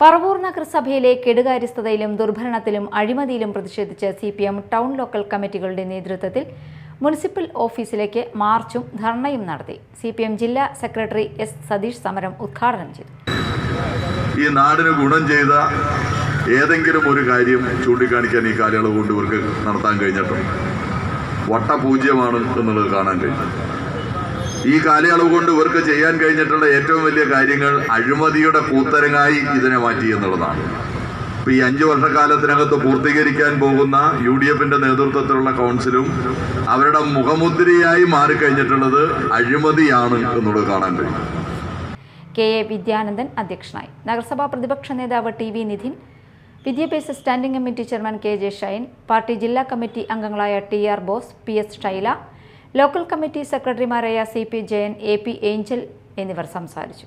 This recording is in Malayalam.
പറവൂർ നഗരസഭയിലെ കെടുകാര്യസ്ഥതയിലും ദുർഭരണത്തിലും അഴിമതിയിലും പ്രതിഷേധിച്ച് C P M town local കമ്മിറ്റികളുടെ നേതൃത്വത്തിൽ മുനിസിപ്പൽ ഓഫീസിലേക്ക് മാർച്ചും ധർണയും നടത്തി. സി പി എം ജില്ലാ സെക്രട്ടറി എസ് സതീഷ് സമരം ഉദ്ഘാടനം ചെയ്തു. ഈ നാടിന് ഗുണം ചെയ്ത ഏതെങ്കിലും ഒരു കാര്യം ചൂണ്ടിക്കാണിക്കാൻ ഈ കാലയളവ് കൊണ്ട് ഇവർക്ക് നടത്താൻ കഴിഞ്ഞിട്ടുണ്ട് വട്ടപൂജ്യമാണ് എന്നുള്ളത് കാണാൻ കഴിഞ്ഞു. ഈ കാലയളവ് കൊണ്ട് ഇവർക്ക് ചെയ്യാൻ കഴിഞ്ഞിട്ടുള്ള ഏറ്റവും വലിയ കാര്യങ്ങൾ അഴിമതിയുടെ കൂത്തരങ്ങായി ഇതിനെ മാറ്റി എന്നുള്ളതാണ്. ഇപ്പൊ ഈ അഞ്ചു വർഷക്കാലത്തിനകത്ത് പൂർത്തീകരിക്കാൻ പോകുന്ന യു ഡി എഫിന്റെ നേതൃത്വത്തിലുള്ള കൗൺസിലും അവരുടെ മുഖമുദ്രയായി മാറിക്കഴിഞ്ഞിട്ടുള്ളത് അഴിമതിയാണ് എന്നുള്ളത് കാണാൻ കഴിയും. കെ എ വിദ്യാനന്ദൻ അധ്യക്ഷനായി. നഗരസഭാ പ്രതിപക്ഷ നേതാവ് ടി വി നിധിൻ വിദ്യാഭ്യാസ standing committee chairman K J Shine party ജില്ലാ കമ്മിറ്റി അംഗങ്ങളായ T R Bose P S Shaila local committee സെക്രട്ടറിമാരായ C P Jayan A P Angel എന്നിവർ സംസാരിച്ചു.